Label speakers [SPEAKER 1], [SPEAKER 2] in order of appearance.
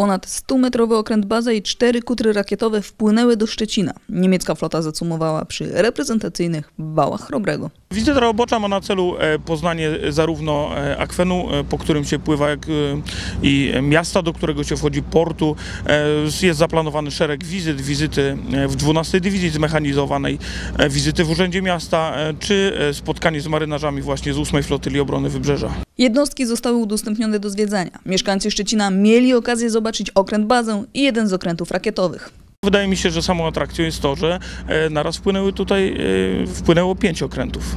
[SPEAKER 1] Ponad 100-metrowy okręt baza i cztery kutry rakietowe wpłynęły do Szczecina. Niemiecka flota zacumowała przy reprezentacyjnych wałach Chrobrego.
[SPEAKER 2] Wizyta robocza ma na celu e, poznanie zarówno e, akwenu, e, po którym się pływa, jak e, i miasta, do którego się wchodzi, portu. E, Jest zaplanowany szereg wizyt, wizyty e, w 12 Dywizji Zmechanizowanej, e, wizyty w Urzędzie Miasta, e, czy e, spotkanie z marynarzami właśnie z 8 Flotyli Obrony Wybrzeża.
[SPEAKER 1] Jednostki zostały udostępnione do zwiedzania. Mieszkańcy Szczecina mieli okazję zobaczyć okręt bazę i jeden z okrętów rakietowych.
[SPEAKER 2] Wydaje mi się, że samą atrakcją jest to, że e, naraz wpłynęły tutaj, e, wpłynęło pięć okrętów.